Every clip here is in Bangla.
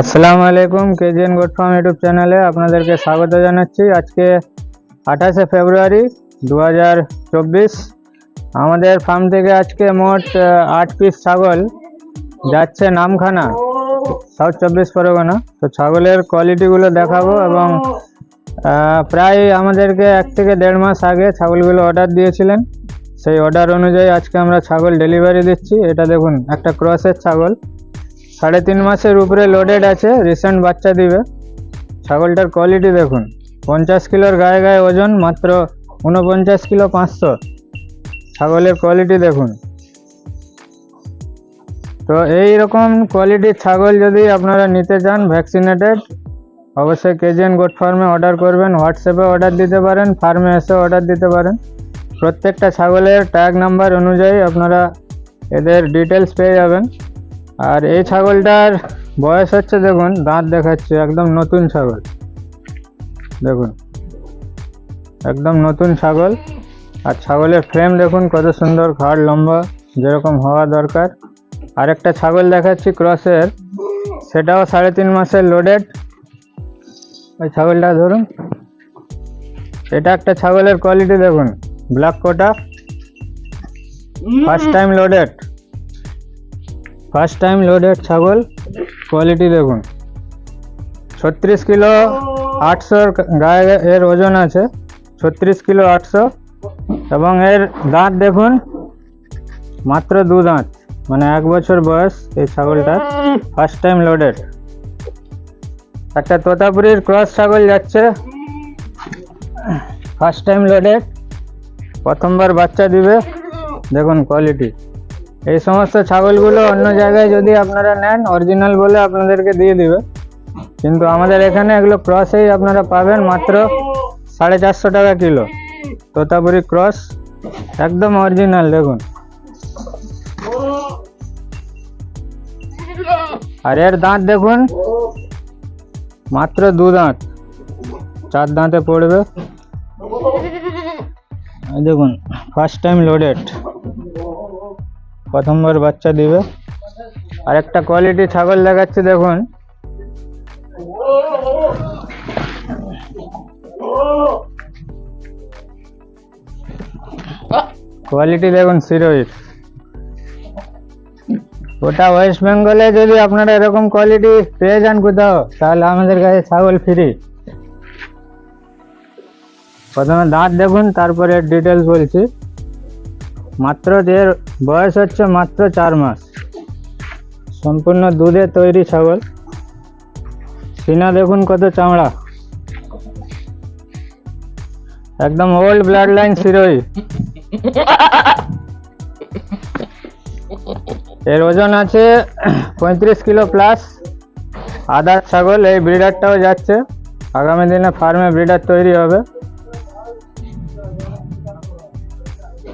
আসসালামু আলাইকুম, কেজিএন গোট ফার্ম ইউটিউব চ্যানেলে আপনাদেরকে স্বাগত জানাচ্ছি। আজকে আঠাশে ফেব্রুয়ারি দু হাজার চব্বিশ। আমাদের ফার্ম থেকে আজকে মোট আট পিস ছাগল যাচ্ছে নামখানা, সাউথ চব্বিশ পরগনা। তো ছাগলের কোয়ালিটিগুলো দেখাবো এবং প্রায় আমাদেরকে এক থেকে দেড় মাস আগে ছাগলগুলো অর্ডার দিয়েছিলেন। সেই অর্ডার অনুযায়ী আজকে আমরা ছাগল ডেলিভারি দিচ্ছি। এটা দেখুন, একটা ক্রসের ছাগল। সাড়ে তিন মাসের উপরে লোডেড আছে রিসেন্ট বাচ্চা দিবে। ছাগলটার কোয়ালিটি দেখুন, পঞ্চাশ কিলোর গায়ে গায়ে ওজন মাত্র উনপঞ্চাশ কিলো পাঁচশো। ছাগলের কোয়ালিটি দেখুন। তো এই রকম কোয়ালিটির ছাগল যদি আপনারা নিতে চান ভ্যাকসিনেটেড অবশ্যই কেজিএন গোট ফার্মে অর্ডার করবেন হোয়াটসঅ্যাপে অর্ডার দিতে পারেন ফার্মে এসে অর্ডার দিতে পারেন। প্রত্যেকটা ছাগলের ট্যাগ নাম্বার অনুযায়ী আপনারা এদের ডিটেলস পেয়ে যাবেন। আর এই ছাগলটার বয়স হচ্ছে দেখুন দাঁত দেখাচ্ছে একদম নতুন ছাগল। দেখুন একদম নতুন ছাগল। আর ছাগলের ফ্রেম দেখুন কত সুন্দর ঘাড় লম্বা যেরকম হওয়া দরকার। আরেকটা ছাগল দেখাচ্ছি ক্রসের সেটাও সাড়ে তিন মাসের লোডেড ওই ছাগলটা ধরুন। এটা একটা ছাগলের কোয়ালিটি দেখুন ব্ল্যাক কোটা। First time loaded first time loaded ছাগল কোয়ালিটি দেখুন। ছত্রিশ কিলো আটশোর গায়ে এর ওজন আছে, ছত্রিশ কিলো আটশো, এবং এর দাঁত দেখুন, মাত্র দু দাঁত মানে এক বছর বয়স এই ছাগলটার ফার্স্ট টাইম লোডেড একটা তোতাপুরির ক্রস ছাগল যাচ্ছে ফার্স্ট টাইম লোডেড প্রথমবার বাচ্চা দিবে, দেখুন কোয়ালিটি এই সমস্ত ছাগলগুলো অন্য জায়গায় যদি আপনারা নেন অরিজিনাল বলে আপনাদেরকে দিয়ে দিবে। কিন্তু আমাদের এখানে এগুলো ক্রসেই আপনারা পাবেন মাত্র সাড়ে চারশো টাকা কিলো। তোতাপুরি ক্রস একদম অরিজিনাল দেখুন। আর এর দাঁত দেখুন, মাত্র দু দাঁত। চার দাঁতে পড়বে। দেখুন ফার্স্ট টাইম লোডেড প্রথমবার বাচ্চা দিবে। আর একটা কোয়ালিটি ছাগল দেখাচ্ছে, দেখুন। কোয়ালিটি দেখুন সিরোইর ওটা ওয়েস্ট বেঙ্গলে যদি আপনারা এরকম কোয়ালিটি পেয়ে যান কোথাও, তাহলে আমাদের কাছে ছাগল ফ্রি প্রথমে দাঁত দেখুন, তারপরে ডিটেলস বলছি। মাত্র এর বয়স হচ্ছে মাত্র চার মাস। সম্পূর্ণ দুধে তৈরি ছাগল। সিনা, দেখুন কত চামড়া। একদম ওল্ড ব্লাড লাইন শিরোই এর ওজন আছে পঁয়ত্রিশ কিলো প্লাস আদার ছাগল, এই ব্রিডারটাও যাচ্ছে। আগামী দিনে ফার্মে ব্রিডার তৈরি হবে।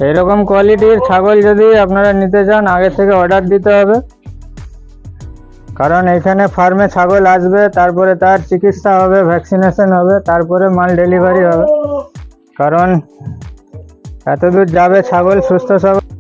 এইরকম কোয়ালিটির ছাগল যদি আপনারা নিতে চান, আগে থেকে অর্ডার দিতে হবে। কারণ এখানে ফার্মে ছাগল আসবে, তারপরে তার চিকিৎসা হবে ভ্যাকসিনেশন হবে, তারপরে মাল ডেলিভারি হবে। কারণ এত দূর যাবে ছাগল সুস্থ সবল।